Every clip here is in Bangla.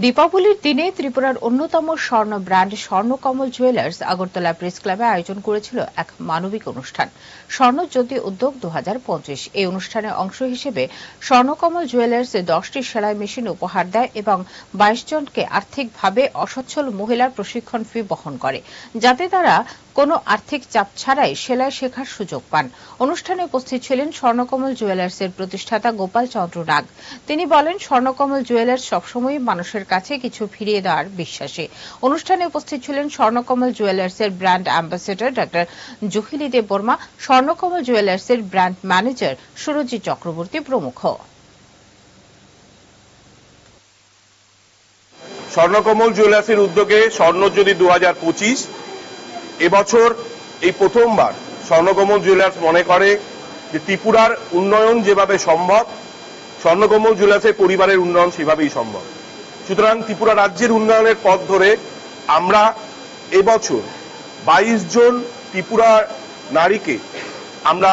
দীপাবলির দিনে ত্রিপুরার অন্যতম স্বর্ণ brand Swarnakamal jewellers Agartala press ক্লাবে আয়োজন করেছিল এক মানবিক অনুষ্ঠান, স্বর্ণ জ্যোতি উদ্যোগ দু এই অনুষ্ঠানে অংশ হিসেবে স্বর্ণকমল জুয়েলার্স দশটি সেলাই মেশিন উপহার দেয় এবং বাইশ জনকে আর্থিকভাবে অসচ্ছল মহিলার প্রশিক্ষণ ফি বহন করে, যাতে তারা কোনো আর্থিক চাপ ছাড়াই সেলাই শেখার সুযোগ পান। অনুষ্ঠানে উপস্থিত ছিলেন স্বর্ণকমল জুয়েলার্সের প্রতিষ্ঠাতা গোপাল চন্দ্র নাগ। তিনি বলেন, স্বর্ণকমল জুয়েলার্স সবসময় মানুষের কাছে কিছু ফিরিয়ে দেওয়ার বিশ্বাসে। অনুষ্ঠানে উপস্থিত ছিলেন Swarnakamal জুয়েলার্সের brand ambassador doctor Jahili Deb Barma, Swarnakamal জুয়েলার্সের brand manager Surajit Chakraborty প্রমুখ। স্বর্ণকমল জুয়েলার্সের উদ্যোগে স্বর্ণজ্যোতি দু হাজার পঁচিশ এবছর এই প্রথমবার স্বর্ণকমল জুয়েলার্স মনে করে যে ত্রিপুরার উন্নয়ন যেভাবে সম্ভব, স্বর্ণকমল জুয়েলার্সের পরিবারের উন্নয়ন সেভাবেই সম্ভব। সুতরাং ত্রিপুরা রাজ্যের উন্নয়নের পথ ধরে আমরা এবছর বাইশ জন ত্রিপুরা নারীকে আমরা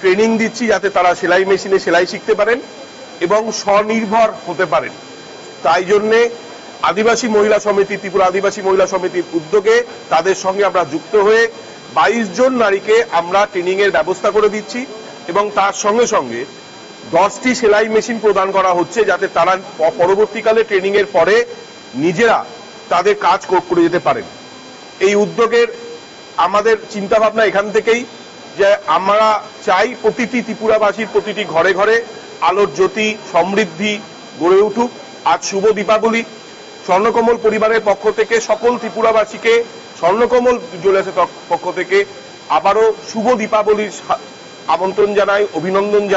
ট্রেনিং দিচ্ছি যাতে তারা সেলাই মেশিনে সেলাই শিখতে পারেন এবং স্বনির্ভর হতে পারেন। তাই জন্যে আদিবাসী মহিলা সমিতি, ত্রিপুরা আদিবাসী মহিলা সমিতির উদ্যোগে তাদের সঙ্গে আমরা যুক্ত হয়ে বাইশ জন নারীকে আমরা ট্রেনিং এর ব্যবস্থা করে দিচ্ছি এবং তার সঙ্গে সঙ্গে দশটি সেলাই মেশিন প্রদান করা হচ্ছে যাতে তারা পরবর্তীকালে ট্রেনিং এর পরে নিজেরা তাদের কাজ করে যেতে পারেন। এই উদ্যোগের আমাদের চিন্তা ভাবনা এখান থেকেই যে আমরা চাই প্রতিটি ত্রিপুরাবাসীর প্রতিটি ঘরে ঘরে আলোর জ্যোতি সমৃদ্ধি গড়ে উঠুক। আজ শুভ দীপাবলি। স্বর্ণকমল পরিবারের পক্ষ থেকে সকল ত্রিপুরাবাসীকে স্বর্ণকমল জুয়েলার্সের পক্ষ থেকে আবারও শুভ দীপাবলির আমন্ত্রণ জানাই, অভিনন্দন